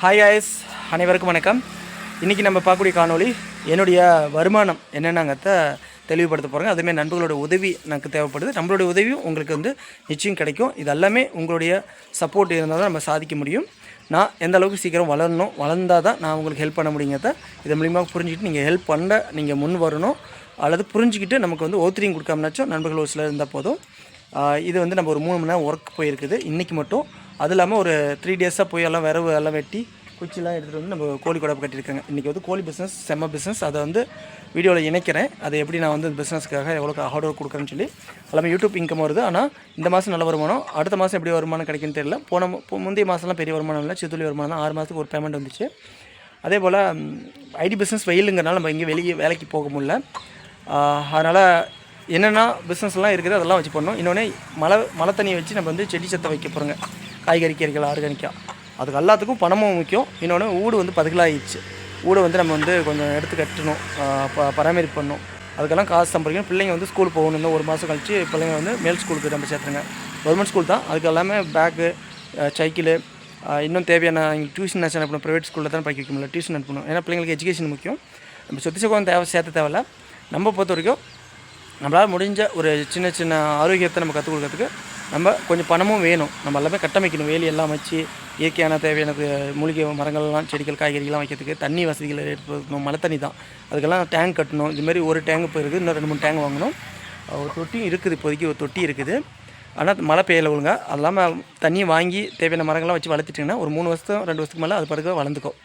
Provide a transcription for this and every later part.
Hi ஆயஸ் அனைவருக்கும் வணக்கம். இன்றைக்கி நம்ம பார்க்கக்கூடிய காணொளி என்னுடைய வருமானம் என்னென்னாங்கிறத தெளிவுபடுத்த போகிறேங்க அதுமாரி நண்பர்களோட உதவி எனக்கு தேவைப்படுது. நம்மளுடைய உதவியும் உங்களுக்கு வந்து நிச்சயம் கிடைக்கும். இது எல்லாமே உங்களுடைய சப்போர்ட் இருந்தால் தான் நம்ம சாதிக்க முடியும். நான் எந்த அளவுக்கு சீக்கிரம் வளரணும் வளர்ந்தால் தான் நான் உங்களுக்கு ஹெல்ப் பண்ண முடியுங்கிறத இதன் மூலியமாக புரிஞ்சுக்கிட்டு நீங்கள் ஹெல்ப் பண்ண நீங்கள் முன் வரணும். அல்லது புரிஞ்சுக்கிட்டு நமக்கு வந்து ஓத்திரியும் கொடுக்காமனாச்சும் நண்பர்கள் ஒரு சிலர் இருந்தால் போதும். இது வந்து நம்ம ஒரு மூணு மணி நேரம் ஒர்க் போயிருக்குது. இன்றைக்கி மட்டும் அது இல்லாமல் ஒரு த்ரீ டேஸாக போய் எல்லாம் விரவு எல்லாம் வெட்டி குச்சிலாம் எடுத்துகிட்டு வந்து நம்ம கோழி குடப்பு கட்டியிருக்காங்க. இன்றைக்கி வந்து கோழி பிஸ்னஸ் செம்ம பிஸ்னஸ் அதை வந்து வீடியோவில் இணைக்கிறேன். அதை எப்படி நான் வந்து பிஸ்னஸ்க்காக எவ்வளோ ஹார்ட் ஒர்க் கொடுக்குறேன்னு சொல்லி. எல்லாமே யூடியூப் இன்கம் வருது. ஆனால் இந்த மாதம் நல்ல வருமானம். அடுத்த மாதம் எப்படி வருமானம் கிடைக்குன்னு தெரியல. போன முந்தைய மாதம்லாம் பெரிய வருமானம் இல்லை. சித்துளி வருமானம் தான். ஆறு மாதத்துக்கு ஒரு பேமெண்ட் வந்துச்சு. அதே போல் ஐடி பிஸ்னஸ் வெயிலுங்கிறனால நம்ம இங்கே வெளியே வேலைக்கு போக முடியல. அதனால் என்னென்ன பிஸ்னஸ்லாம் இருக்குது அதெல்லாம் வச்சு பண்ணோம் இன்னொன்று மழை மழை தண்ணியை வச்சு நம்ம வந்து செடி சத்தை வைக்க போகிறோங்க காய்கறி கீரைகள் ஆர்கானிக்காக அதுக்கு எல்லாத்துக்கும் பணமும் முக்கியம். இன்னொன்று ஊடு வந்து பதுகலாகிடுச்சு ஊடை வந்து நம்ம வந்து கொஞ்சம் எடுத்து கட்டணும் ப பராமரிப்பு பண்ணணும். அதுக்கெல்லாம் காசு சம்பாதிக்கணும். பிள்ளைங்க வந்து ஸ்கூல் போகணும். ஒரு மாதம் கழித்து பிள்ளைங்க வந்து மேல் ஸ்கூலுக்கு நம்ம சேர்த்துருங்க. கவர்மெண்ட் ஸ்கூல் தான். அதுக்கு எல்லாமே பேக்கு சைக்கிளு இன்னும் தேவையான டியூஷன் நேஷன் அனுப்பணும். ப்ரைவேட் ஸ்கூலில் தான் படிக்க வைக்க முடியல டியூஷன் அனுப்பணும். ஏன்னா பிள்ளைங்களுக்கு எஜுகேஷன் முக்கியம். நம்ம சொத்து சுகம் தேவை சேர்த்த தேவையில்ல. நம்ம பொறுத்த வரைக்கும் நம்மளால் முடிஞ்ச ஒரு சின்ன சின்ன ஆரோக்கியத்தை நம்ம கற்றுக் கொடுக்கறதுக்கு நம்ம கொஞ்சம் பணமும் வேணும். நம்ம எல்லாமே கட்டமைக்கணும். வேலி எல்லாம் வச்சு இயற்கையான தேவையான மூலிகை மரங்கள்லாம் செடிகள் காய்கறிகள்லாம் வைக்கிறதுக்கு தண்ணி வசதிகளை ஏற்படுத்தணும். மழை தண்ணி தான். அதுக்கெல்லாம் டேங்க் கட்டணும். இதுமாரி ஒரு டேங்க் போயிருக்கு இன்னும் ரெண்டு மூணு டேங்க் வாங்கணும். ஒரு தொட்டியும் இருக்குது. இப்போதைக்கு ஒரு தொட்டி இருக்குது. ஆனால் மழை பெய்யல ஒழுங்க. அது இல்லாமல் தண்ணியை வாங்கி தேவையான மரங்கள்லாம் வச்சு வளர்த்துட்டிங்கன்னா ஒரு மூணு வருஷம் ரெண்டு வருஷத்துக்கு மேலே அது படுக்க வளர்ந்துக்கும்.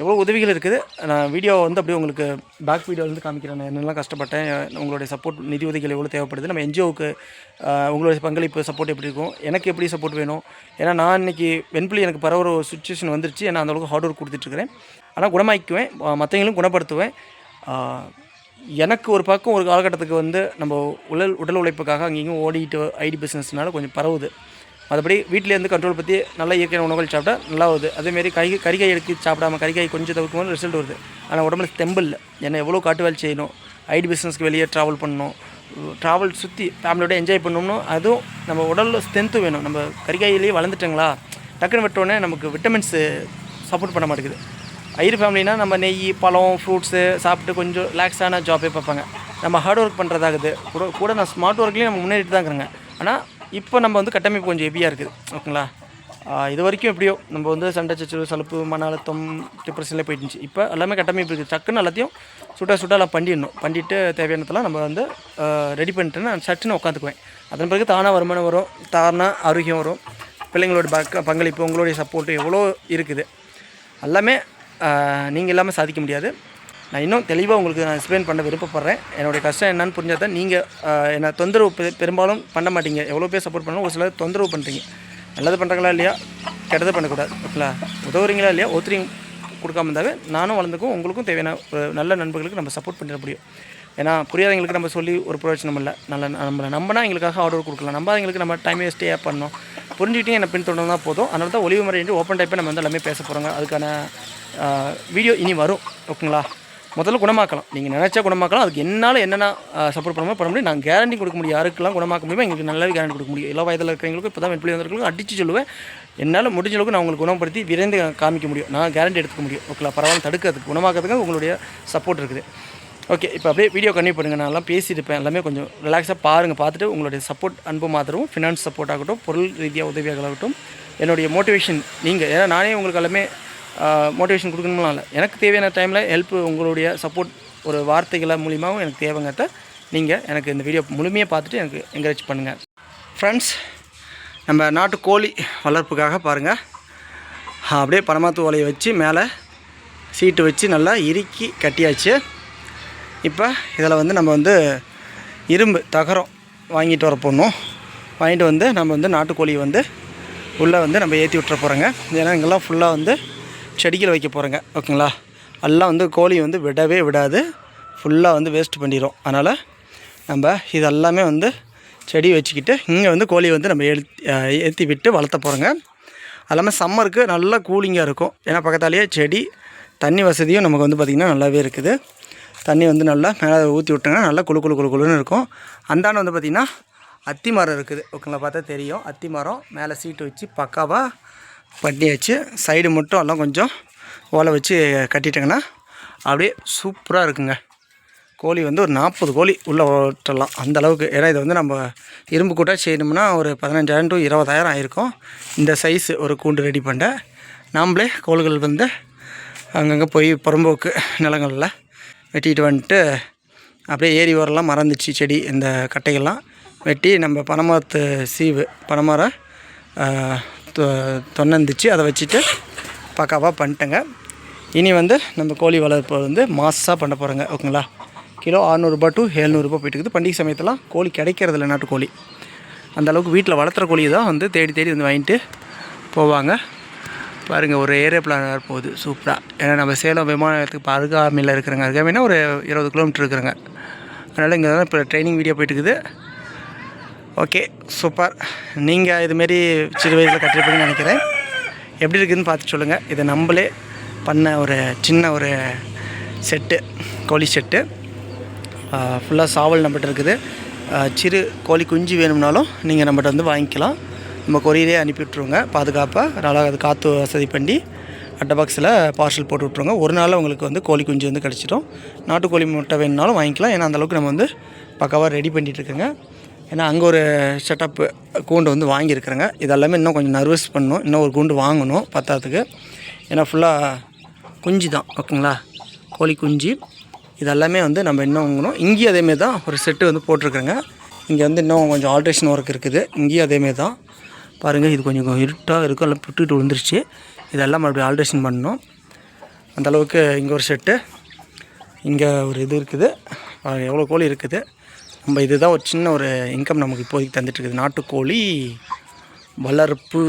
எவ்வளோ உதவிகள் இருக்குது? நான் வீடியோ வந்து அப்படியே உங்களுக்கு பேக் வீடியோலேருந்து காமிக்கிறேன். நான் என்னெல்லாம் கஷ்டப்பட்டேன் உங்களுடைய சப்போர்ட் நிதி உதவிகள் எவ்வளோ தேவைப்படுது? நம்ம என்ஜிஓவுக்கு உங்களுடைய பங்களிப்பு சப்போர்ட் எப்படி இருக்கும்? எனக்கு எப்படி சப்போர்ட் வேணும்? ஏன்னா நான் இன்னைக்கு வெண்புலி எனக்கு பரவ ஒரு சுச்சுவேஷன் வந்துருச்சு. ஏன்னா அந்த அளவுக்கு ஹார்ட் ஒர்க் கொடுத்துட்ருக்கிறேன். ஆனால் குணமாக்குவேன் மற்றவங்களும் குணப்படுத்துவேன். எனக்கு ஒரு பக்கம் ஒரு காலகட்டத்துக்கு வந்து நம்ம உடல் உடல் உழைப்புக்காக அங்கேயும் ஓடிட்டு ஐடி பிஸ்னஸ்னால கொஞ்சம் பரவுது. மற்றபடி வீட்டிலேருந்து கண்ட்ரோல் பற்றி நல்லா இயற்கையான உணவுகள் சாப்பிட்டா நல்லா வருது. அதேமாரி கை கறிக்காய் எடுத்து சாப்பிடாம கறிக்காய் கொஞ்சம் தவிர்க்கும் போது ரிசல்ட் வருது. ஆனால் உடம்புல தெம்பு இல்லை. ஏன்னா எவ்வளோ காட்டு வேலை செய்யணும்? ஐடி பிஸ்னஸ்க்கு வெளியே ட்ராவல் பண்ணணும். ட்ராவல் சுற்றி ஃபேமிலியோட என்ஜாய் பண்ணணும்னு அதுவும் நம்ம உடலில் ஸ்ட்ரென்த்து வேணும். நம்ம கறிக்காயிலேயே வளர்ந்துட்டங்களா? டக்குன்னு விட்டோடனே நமக்கு விட்டமின்ஸு சப்போர்ட் பண்ண மாட்டேங்குது. ஐயர் ஃபேமிலினா நம்ம நெய் பழம் ஃப்ரூட்ஸு சாப்பிட்டு கொஞ்சம் ரிலாக்ஸான ஜாப்பே பார்ப்பாங்க. நம்ம ஹார்ட் ஒர்க் பண்ணுறதாகுது கூட கூட நான் ஸ்மார்ட் ஒர்க்லேயும் நம்ம முன்னேறிட்டு தான் இருக்கிறேங்க. ஆனால் இப்போ நம்ம வந்து கட்டமைப்பு கொஞ்சம் ஹெவியாக இருக்குது. ஓகேங்களா? இது வரைக்கும் எப்படியோ நம்ம வந்து சண்டை சச்சரவு சலுப்பு மன அழுத்தம் டிப்ரெஷனில் போயிட்டு இருந்துச்சு இப்போ எல்லாமே கட்டமைப்பு இருக்குது. டக்குன்னு எல்லாத்தையும் சுட்டா சுட்டா எல்லாம் பண்ணிடணும். பண்ணிட்டு தேவையானதெல்லாம் நம்ம வந்து ரெடி பண்ணிட்டு நான் சட்டுன்னு உட்காந்துக்குவேன். அதன் பிறகு தானாக வருமானம் வரும். தானாக ஆரோக்கியம் வரும். பிள்ளைங்களோட பக்க பங்களிப்பு உங்களுடைய சப்போர்ட்டு எவ்வளோ இருக்குது. எல்லாமே நீங்கள் இல்லாமல் சாதிக்க முடியாது. நான் இன்னும் தெளிவாக உங்களுக்கு நான் எக்ஸ்பிளைன் பண்ண விருப்பப்படுறேன். என்னுடைய கஷ்டம் என்னன்னு புரிஞ்சால் தான் நீங்கள் என்னை தொந்தரவு பெ- பெரும்பாலும் பண்ண மாட்டீங்க. எவ்வளோ பேர் சப்போர்ட் பண்ணாலும் ஒரு சிலர் தொந்தரவு பண்ணுறீங்க நல்லது பண்ணுறாங்களா இல்லையா? கெட்டது பண்ணக்கூடாது. ஓகேங்களா? உதவுறீங்களா இல்லையா? ஒருத்தரையும் கொடுக்காம இருந்தாவே நானும் வளர்ந்துக்கும் உங்களுக்கும் தேவையான ஒரு நல்ல நண்பர்களுக்கு நம்ம சப்போர்ட் பண்ணிட முடியும். ஏன்னா புரியாதவங்களுக்கு நம்ம சொல்லி ஒரு பிரயோஜனம் இல்லை. நல்ல நம்மளை நம்பினா எங்களுக்காக ஆர்டர் கொடுக்கலாம். நம்பாதவங்களுக்கு நம்ம டைம் வேஸ்ட்டே பண்ணோம் புரிஞ்சுக்கிட்டே என்ன பின்தொடர்ந்து தான் போதும். அதனால தான் ஒளிவு முறை ஓப்பன் டைப்பே நம்ம வந்து எல்லாமே பேச போகிறோங்க அதுக்கான வீடியோ இனி வரும். ஓகேங்களா? முதல்ல குணமாக்கலாம். நீங்கள் நினச்சா குணமாக்கலாம். அதுக்கு என்னால் என்னென்ன சப்போர்ட் பண்ண பண்ண முடியும். நான் கேரண்டி கொடுக்க முடியும். யாருக்கெல்லாம் குணமாக்க முடியுமோ எங்களுக்கு நல்லாவே கேரண்டி கொடுக்க முடியும். எல்லா வயதில் இருக்கிறவங்களுக்கும் இப்போ தான் வெளியே வந்திருக்கவங்களுக்கும் அடித்து சொல்லுவேன். என்னால் முடிஞ்ச அளவுக்கு நான் உங்களுக்கு குணப்படுத்தி விரைந்து காமிக்க முடியும். நான் கேரண்டி எடுத்துக்க முடியும். ஓகேங்களா பரவாயில்ல தடுக்கிறதுக்கு குணமாக்கிறதுக்கு உங்களுடைய சப்போர்ட் இருக்குது. ஓகே இப்போ அப்படியே வீடியோ கண்டினியூ பண்ணுங்கள் நான் எல்லாம் பேசியிருப்பேன் எல்லாமே கொஞ்சம் ரிலாக்ஸாக பாருங்கள் பார்த்துட்டு உங்களுடைய சப்போர்ட் அன்பு மாத்திரவும் ஃபினான்ஸ் சப்போர்ட் ஆகட்டும் பொருள் ரீதியாக உதவியாக ஆகட்டும் என்னுடைய மோட்டிவேஷன் நீங்கள் ஏன்னா நானே உங்களுக்கு எல்லாமே மோட்டிவேஷன் கொடுக்கணும்லாம் இல்லை. எனக்கு தேவையான டைமில் ஹெல்ப் உங்களுடைய சப்போர்ட் ஒரு வார்த்தைகளை மூலியமாகவும் எனக்கு தேவைங்கிறத நீங்கள் எனக்கு இந்த வீடியோ முழுமையாக பார்த்துட்டு எனக்கு என்கரேஜ் பண்ணுங்கள் ஃப்ரெண்ட்ஸ் நம்ம நாட்டு கோழி வளர்ப்புக்காக பாருங்கள் அப்படியே பனமாத்து ஓலையை வச்சு மேலே சீட்டு வச்சு நல்லா இறுக்கி கட்டியாச்சு. இப்போ இதில் வந்து நம்ம வந்து இரும்பு தகரம் வாங்கிட்டு வர போடணும் வாங்கிட்டு வந்து நம்ம வந்து நாட்டுக்கோழியை வந்து உள்ளே வந்து நம்ம ஏற்றி விட்டுற போகிறோங்க ஏன்னா இங்கெல்லாம் ஃபுல்லாக வந்து செடிகள் வைக்க போகிறோங்க ஓகேங்களா? எல்லாம் வந்து கோழி வந்து விடவே விடாது. ஃபுல்லாக வந்து வேஸ்ட் பண்ணிடும் அதனால் நம்ம இதெல்லாமே வந்து செடி வச்சுக்கிட்டு இங்கே வந்து கோழியை வந்து நம்ம எழுத்தி ஏற்றி விட்டு வளர்த்த போகிறோங்க அது சம்மருக்கு நல்லா கூலிங்காக இருக்கும். ஏன்னா பக்கத்தாலேயே செடி தண்ணி வசதியும் நமக்கு வந்து பார்த்திங்கன்னா நல்லாவே இருக்குது. தண்ணி வந்து நல்லா மேலே ஊற்றி விட்டோங்கன்னா நல்லா குளு குழு குளு குழுன்னு இருக்கும். அந்தாண்ட வந்து பார்த்திங்கன்னா அத்தி மரம் இருக்குது. ஓகேங்களா? பார்த்தா தெரியும். அத்தி மரம் மேலே சீட்டு வச்சு பக்காவாக பண்ணியாச்சு சைடு மட்டும் எல்லாம் கொஞ்சம் ஓலை வச்சு கட்டிட்டேங்கன்னா அப்படியே சூப்பராக இருக்குங்க. கோழி வந்து ஒரு நாற்பது கோழி உள்ளே ஓட்டலாம். அந்த அளவுக்கு. ஏன்னா இதை வந்து நம்ம இரும்பு கூட்டாக செய்யணும்னா ஒரு பதினஞ்சாயிரம் டு இருபதாயிரம் ஆயிருக்கும். இந்த சைஸ் ஒரு கூண்டு ரெடி பண்ண. நாம்ளே கோள்கள் வந்து அங்கங்கே போய் புறம்போக்கு நிலங்களில் வெட்டிட்டு வந்துட்டு அப்படியே ஏரி ஓரெல்லாம் மறந்துச்சு செடி இந்த கட்டைகள்லாம். வெட்டி நம்ம பனைமரத்து சீவு பனைமரம் தொன்னந்துச்சு. அதை வச்சுட்டு பக்காவாக பண்ணிட்டேங்க. இனி வந்து நம்ம கோழி வளர்ப்பு வந்து மாசாக பண்ண போகிறோங்க ஓகேங்களா? கிலோ அறநூறுபா டு ஏழ்நூறுபா போயிட்டு இருக்குது. பண்டிகை சமயத்தெல்லாம் கோழி கிடைக்கிறதில்ல நாட்டுக்கோழி அந்த அளவுக்கு வீட்டில் வளர்த்துற கோழி தான் வந்து தேடி தேடி வந்து வாங்கிட்டு போவாங்க. பாருங்கள் ஒரு ஏரியா பிளானாக போகுது. சூப்பராக ஏன்னா நம்ம சேலம் விமானத்துக்கு இப்போ அருகாமையில் இருக்கிறாங்க. அருகாமைனா ஒரு இருபது கிலோமீட்டர் இருக்கிறாங்க. அதனால் இங்கே தான் இப்போ ட்ரைனிங் வீடியோ போயிட்டு இருக்குது. Okay super. நீங்கள் இதுமாரி சிறு வயதில் கட்டிருப்பீங்கன்னு நினைக்கிறேன். எப்படி இருக்குதுன்னு பார்த்து சொல்லுங்கள் இதை நம்மளே பண்ண ஒரு சின்ன ஒரு செட்டு கோழி செட்டு. ஃபுல்லாக சாவல் நம்மகிட்ட இருக்குது. சிறு கோழி குஞ்சு வேணும்னாலும் நீங்கள் நம்மகிட்ட வந்து வாங்கிக்கலாம். நம்ம கொரியரே அனுப்பி விட்ருவோங்க பாதுகாப்பாக நல்லா அது காற்று வசதி பண்ணி அட்டை பாக்ஸில் பார்சல் போட்டு விட்ருங்க ஒரு நாளில் உங்களுக்கு வந்து கோழி குஞ்சு வந்து கிடச்சிடும். நாட்டுக்கோழி முட்டை வேணும்னாலும் வாங்கிக்கலாம். ஏன்னா அந்தளவுக்கு நம்ம வந்து பக்காவாக ரெடி பண்ணிகிட்ருக்கோங்க ஏன்னா அங்கே ஒரு செட்டப்பு கூண்டு வந்து வாங்கியிருக்கிறேங்க. இதெல்லாமே இன்னும் கொஞ்சம் நர்வஸ் பண்ணணும். இன்னும் ஒரு கூண்டு வாங்கணும் பத்தாத்துக்கு. ஏன்னா ஃபுல்லாக குஞ்சு தான் ஓகேங்களா? கோழி குஞ்சு. இதெல்லாமே வந்து நம்ம இன்னும் வாங்கணும். இங்கேயும் அதேமாரி தான் ஒரு செட்டு வந்து போட்டிருக்கேங்க இங்கே வந்து இன்னும் கொஞ்சம் ஆல்ட்ரேஷன் ஒர்க் இருக்குது. இங்கேயும் அதேமாரி தான். பாருங்கள் இது கொஞ்சம் இருட்டாக இருக்கும். எல்லாம் புட்டுட்டு விழுந்துருச்சு. இதெல்லாம் மறுபடியும் ஆல்ட்ரேஷன் பண்ணணும். அந்தளவுக்கு இங்கே ஒரு செட்டு இங்கே ஒரு இது இருக்குது. எவ்வளோ கோழி இருக்குது. நம்ம இதுதான் ஒரு சின்ன ஒரு இன்கம் நமக்கு இப்போதைக்கு தந்துட்டு இருக்குது நாட்டுக்கோழி வளர்ப்பு.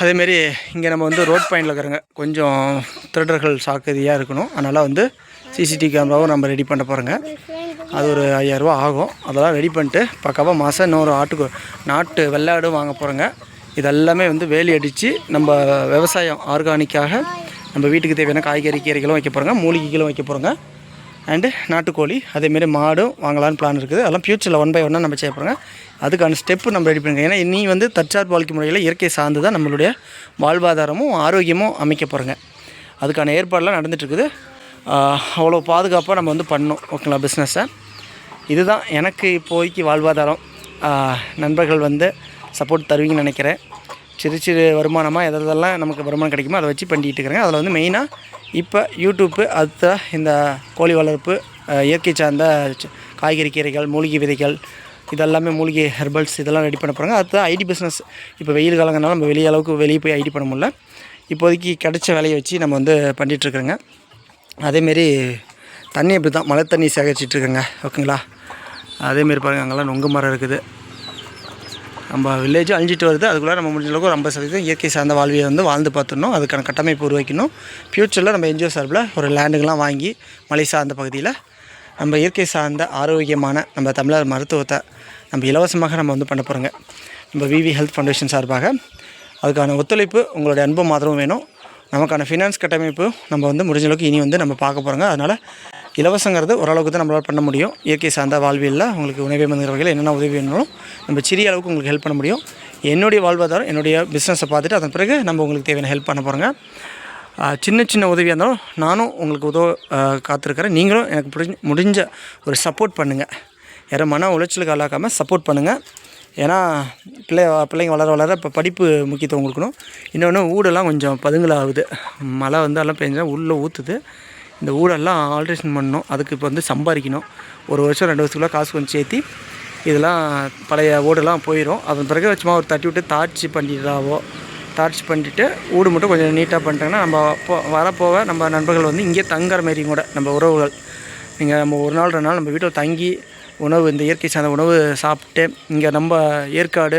அதேமாரி இங்கே நம்ம வந்து ரோட் பாயிண்டில் இருக்கிறோங்க கொஞ்சம் திருடர்கள் சாக்கிரதையாக இருக்கணும். அதனால் வந்து சிசிடிவி கேமராவும் நம்ம ரெடி பண்ண போகிறோங்க அது ஒரு ஐயாயிரரூவா ஆகும். அதெல்லாம் ரெடி பண்ணிட்டு பக்காவாக மாதம் இன்னொரு ஆட்டுக்கு நாட்டு வெள்ளாடும் வாங்க போகிறோங்க இதெல்லாமே வந்து வேலி அடித்து நம்ம விவசாயம் ஆர்கானிக்காக நம்ம வீட்டுக்கு தேவையான காய்கறி கீரைகளும் வைக்க போகிறோங்க மூலிகைகளும் வைக்க போகிறோங்க அண்டு நாட்டுக்கோழி அதேமாரி மாடும் வாங்கலான்னு பிளான் இருக்குது. அதெல்லாம் ஃப்யூச்சரில் ஒன் பை ஒன்னாக நம்ம செய்ய அதுக்கான ஸ்டெப்பு நம்ம ரெடி பண்ணுங்க ஏன்னா இனி வந்து தற்சார்பு வாழ்க்கை முறையில் இயற்கை சார்ந்து தான் நம்மளுடைய வாழ்வாதாரமும் ஆரோக்கியமும் அமைக்க போகிறோங்க அதுக்கான ஏற்பாடெலாம் நடந்துகிட்ருக்குது அவ்வளோ பாதுகாப்பாக நம்ம வந்து பண்ணணும். ஓகேங்களா பிஸ்னஸை இதுதான் எனக்கு இப்போதைக்கு வாழ்வாதாரம். நண்பர்கள் வந்து சப்போர்ட் தருவீங்கன்னு நினைக்கிறேன். சிறு சிறு வருமானமாக எதெல்லாம் நமக்கு வருமானம் கிடைக்குமோ அதை வச்சு பண்ணிகிட்டு இருக்கிறேங்க அதில் வந்து மெயினாக இப்போ யூடியூப்பு அடுத்த இந்த கோழி வளர்ப்பு இயற்கை சார்ந்த காய்கறி கீரைகள் மூலிகை விதைகள் இதெல்லாமே மூலிகை ஹெர்பல்ஸ் இதெல்லாம் ரெடி பண்ண போகிறாங்க அடுத்து ஐடி பிஸ்னஸ் இப்போ வெயில் காலங்கனால நம்ம வெளிய அளவுக்கு வெளியே போய் ஐடி பண்ண முடியல. இப்போதைக்கு கிடைச்ச வேலையை வச்சு நம்ம வந்து பண்ணிகிட்ருக்குறோங்க அதேமாரி தண்ணி அப்படி தான் மழை தண்ணி சேகரிச்சிட்ருக்கேங்க ஓகேங்களா? அதேமாரி பாருங்கள் அங்கெல்லாம் நொங்கு மரம் இருக்குது. நம்ம வில்லேஜும் அழிஞ்சிட்டு வருது. அதுக்குள்ளே நம்ம முடிஞ்ச அளவுக்கு ஒரு ஐம்பது சதவீதம் இயற்கை சார்ந்த வாழ்வியை வந்து வாழ்ந்து பார்த்துடணும். அதுக்கான கட்டமைப்பு உருவாக்கணும் ஃப்யூச்சரில் நம்ம என்ஜிஓ சார்பில் ஒரு லேண்டுகள்லாம் வாங்கி மலை சார்ந்த பகுதியில் நம்ம இயற்கை சார்ந்த ஆரோக்கியமான நம்ம தமிழர் மருத்துவத்தை நம்ம இலவசமாக நம்ம வந்து பண்ண போகிறோங்க நம்ம விவி ஹெல்த் ஃபவுண்டேஷன் சார்பாக அதுக்கான ஒத்துழைப்பு உங்களுடைய அன்பும் ஆதரவும் வேணும். நமக்கான ஃபினான்ஸ் கட்டமைப்பு நம்ம வந்து முடிஞ்ச அளவுக்கு இனி வந்து நம்ம பார்க்க போகிறோங்க அதனால் இலவசங்கிறது ஓரளவுக்கு தான் நம்மளால் பண்ண முடியும். இயற்கை சார்ந்த வாழ்வியலில் உங்களுக்கு உணவே மந்திர வகையில் என்னென்ன உதவி வேணும்னாலும் நம்ம சிறிய அளவுக்கு உங்களுக்கு ஹெல்ப் பண்ண முடியும். என்னுடைய வாழ்வாதாரம் என்னுடைய பிஸ்னஸை பார்த்துட்டு அதன் பிறகு நம்ம உங்களுக்கு தேவையான ஹெல்ப் பண்ண போகிறோங்க சின்ன சின்ன உதவியாக இருந்தாலும் நானும் உங்களுக்கு உதவ காத்திருக்கிறேன். நீங்களும் எனக்கு முடிஞ்ச முடிஞ்ச ஒரு சப்போர்ட் பண்ணுங்கள் யாரும் மன உளைச்சலுக்கு ஆளாக்காமல் சப்போர்ட் பண்ணுங்கள் ஏன்னா பிள்ளை பிள்ளைங்க வளர வளர இப்போ படிப்பு முக்கியத்துவம் கொடுக்கணும். இன்னொன்று ஊடெல்லாம் கொஞ்சம் பதுங்கலாகுது. மழை வந்து எல்லாம் பெஞ்சால் உள்ளே ஊற்றுது இந்த ஊடெல்லாம் ஆல்ட்ரேஷன் பண்ணணும். அதுக்கு இப்போ வந்து சம்பாதிக்கணும். ஒரு வருஷம் ரெண்டு வருஷத்துக்குள்ள காசு கொஞ்சம் சேர்த்தி இதெல்லாம் பழைய ஓடெல்லாம் போயிடும் அதன் பிறகு சும்மா ஒரு தட்டி விட்டு தாட்சி பண்ணிடுறாவோ? தாட்சி பண்ணிட்டு ஊடு மட்டும் கொஞ்சம் நீட்டாக பண்ணிட்டாங்கன்னா நம்ம போ வரப்போக நம்ம நண்பர்கள் வந்து இங்கே தங்குற மாரி கூட நம்ம உறவுகள். நீங்கள் நம்ம ஒரு நாள் ரெண்டு நாள் நம்ம வீட்டில் தங்கி உணவு இந்த இயற்கை சார்ந்த உணவு சாப்பிட்டு இங்கே நம்ம ஏற்காடு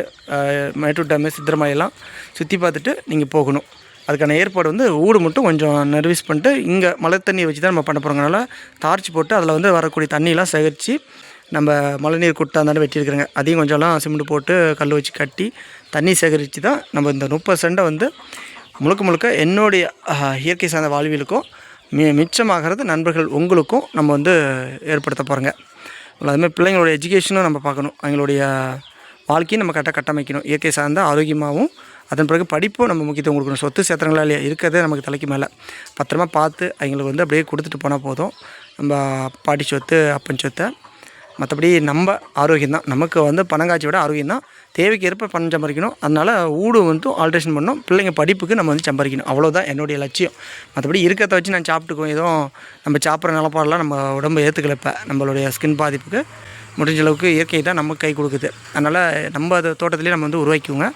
மேட்டூர் டேமு சித்திரமலையெல்லாம் சுற்றி பார்த்துட்டு நீங்கள் போகணும். அதுக்கான ஏற்பாடு வந்து ஊடு மட்டும் கொஞ்சம் நர்வீஸ் பண்ணிட்டு இங்கே மழை தண்ணியை வச்சு தான் நம்ம பண்ண போகிறோங்கனால டார்ச் போட்டு அதில் வந்து வரக்கூடிய தண்ணியெலாம் சேகரித்து நம்ம மழைநீர் குட்டை அந்த வெட்டியிருக்கிறேங்க. அதையும் கொஞ்சம்லாம் சிமெண்ட் போட்டு கல் வச்சு கட்டி தண்ணி சேகரித்து தான் நம்ம இந்த முப்பது சென்டை வந்து முழுக்க முழுக்க என்னுடைய இயற்கை சார்ந்த வாழ்வியலுக்கும் மி மிச்சமாகிறது நண்பர்கள் உங்களுக்கும் நம்ம வந்து ஏற்படுத்த போகிறோங்க அதுமாதிரி பிள்ளைங்களோட எஜுகேஷனும் நம்ம பார்க்கணும். அவங்களுடைய வாழ்க்கையும் நம்ம கரெக்டாக கட்டமைக்கணும். இயற்கை சார்ந்த ஆரோக்கியமாகவும் அதன் பிறகு படிப்பும் நம்ம முக்கியத்துவம் கொடுக்கணும். சொத்து சேத்திரங்களா இல்லையா? இருக்கிறதே நமக்கு தலைக்கு மேலே. பத்திரமா பார்த்து அவங்களுக்கு வந்து அப்படியே கொடுத்துட்டு போனால் போதும். நம்ம பாட்டி சொத்து அப்பன் சொத்தை. மற்றபடி நம்ம ஆரோக்கியம் தான் நமக்கு வந்து பணங்காட்சி விட ஆரோக்கியம் தான் தேவைக்கு ஏற்ப பணம் சம்பாதிக்கணும். அதனால் ஊடு வந்து ஆல்ட்ரேஷன் பண்ணணும். பிள்ளைங்க படிப்புக்கு நம்ம வந்து சம்பாதிக்கணும். அவ்வளோதான் என்னுடைய லட்சியம். மற்றபடி இருக்கிறத வச்சு நான் சாப்பிட்டுக்குவோம் எதுவும் நம்ம சாப்பிட்ற நிலப்பாடெல்லாம் நம்ம உடம்பு ஏற்றுக்கல இப்போ. நம்மளுடைய ஸ்கின் பாதிப்புக்கு முடிஞ்ச அளவுக்கு இயற்கை தான் நமக்கு கை கொடுக்குது. அதனால் நம்ம அதை தோட்டத்திலே நம்ம வந்து உருவாக்கிக்குவோங்க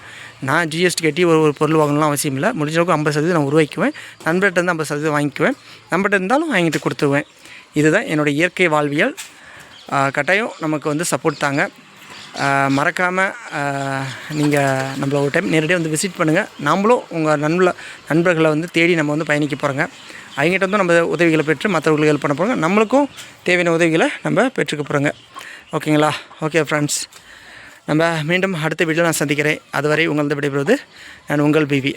நான் ஜிஎஸ்டி கட்டி ஒரு ஒரு பொருள் வாங்கணும்லாம் அவசியம் இல்லை. முடிஞ்ச அளவுக்கு ஐம்பது சதவீதம் நான் உருவாக்குவேன் நண்பர்கிட்ட இருந்து ஐம்பது சதவீதம் வாங்கிக்குவேன். நம்மகிட்ட இருந்தாலும் வாங்கிட்டு கொடுத்துருவேன். இதுதான் என்னோடய இயற்கை வாழ்வியல். கட்டாயம் நமக்கு வந்து சப்போர்ட் தாங்க. மறக்காமல் நீங்கள் நம்மள ஒரு டைம் நேரடியாக வந்து விசிட் பண்ணுங்கள் நாமளும் உங்கள் நண்பல நண்பர்களை வந்து தேடி நம்ம வந்து பயணிக்க போகிறோங்க அவங்ககிட்ட வந்து நம்ம உதவிகளை பெற்று மற்றவர்களுக்கு ஹெல்ப் பண்ண போகிறோங்க நம்மளுக்கும் தேவையான உதவிகளை நம்ம பெற்றுக்க போகிறோங்க ஓகேங்களா? ஓகே ஃப்ரெண்ட்ஸ் நம்ம மீண்டும் அடுத்த வீடியோ நான் சந்திக்கிறேன். அதுவரை உங்களது விடைபெறுவது நான் உங்கள் பிவி.